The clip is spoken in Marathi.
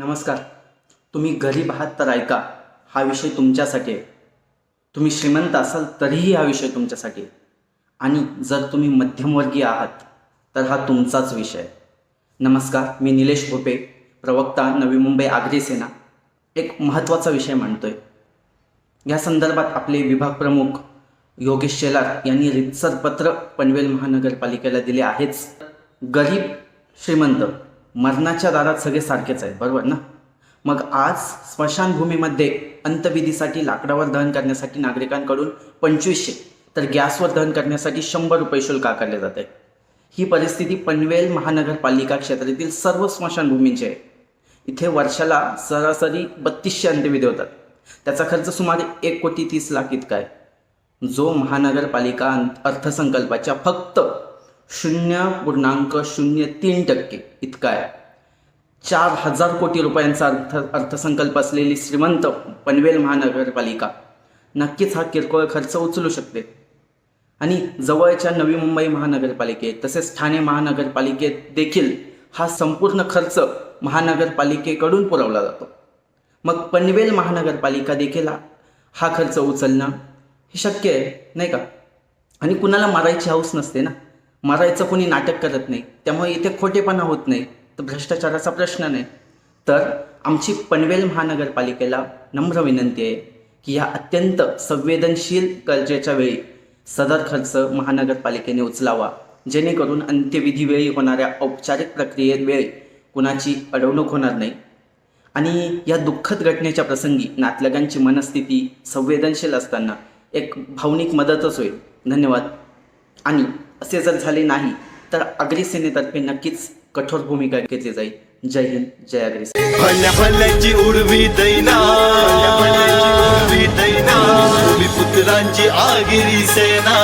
नमस्कार. तुम्ही गरीब आहात तर ऐका हा विषय तुमच्यासाठी आहे. तुम्ही श्रीमंत असाल तरीही हा विषय तुमच्यासाठी आहे. आणि जर तुम्ही मध्यमवर्गीय आहात तर हा तुमचाच विषय नमस्कार मी निलेश भोपे प्रवक्ता नवी मुंबई आगरी सेना. एक महत्त्वाचा विषय मांडतोय. या संदर्भात आपले विभाग प्रमुख योगेश शेलार यांनी रितसर पत्र पनवेल महानगरपालिकेला दिले आहेच. गरीब श्रीमंत मरणाच्या दारात सगळे सारखेच आहेत बरोबर ना? मग आज स्मशानभूमीमध्ये अंतविधीसाठी लाकडावर दहन करण्यासाठी नागरिकांकडून पंचवीसशे तर गॅसवर दहन करण्यासाठी शंभर रुपये शुल्क आकारले जाते ही परिस्थिती पनवेल महानगरपालिका क्षेत्रातील सर्व स्मशानभूमींची आहे. इथे वर्षाला सरासरी बत्तीसशे अंत्यविधी होतात. त्याचा खर्च सुमारे एक कोटी तीस लाख इतका आहे. जो महानगरपालिका अर्थसंकल्पाच्या फक्त शून्य पूर्णांक शून्य तीन टक्के. इतका आहे. चार हजार कोटी रुपयांचा अर्थ अर्थसंकल्प असलेली श्रीमंत पनवेल महानगरपालिका नक्कीच हा किरकोळ खर्च उचलू शकते. आणि जवळच्या नवी मुंबई महानगरपालिकेत तसेच ठाणे महानगरपालिकेत देखील हा संपूर्ण खर्च महानगरपालिकेकडून पुरवला जातो. मग पनवेल महानगरपालिका देखील हा- खर्च उचलणं हे शक्य आहे नाही का? आणि कुणाला मारायची हाऊस नसते ना? मारायचं कोणी नाटक करत नाही. त्यामुळे इथे खोटेपणा होत नाही. तर भ्रष्टाचाराचा प्रश्न नाही. तर आमची पनवेल महानगरपालिकेला नम्र विनंती आहे की या अत्यंत संवेदनशील गरजेच्या वेळी सदर खर्च महानगरपालिकेने उचलावा. जेणेकरून अंत्यविधीवेळी होणाऱ्या औपचारिक प्रक्रियेवेळी कुणाची अडवणूक होणार नाही. आणि या दुःखद घटनेच्या प्रसंगी नातलगांची मनस्थिती संवेदनशील असताना एक भावनिक मदतच होईल. धन्यवाद. आणि असे जर झाले नाही तर अग्रिसेनेतर्फे नक्कीच कठोर भूमिका घेतली जाईल. जय हिंद जय अग्री उर्वी उडवी दैना पुत्रांची उडवी आगिरी सेना.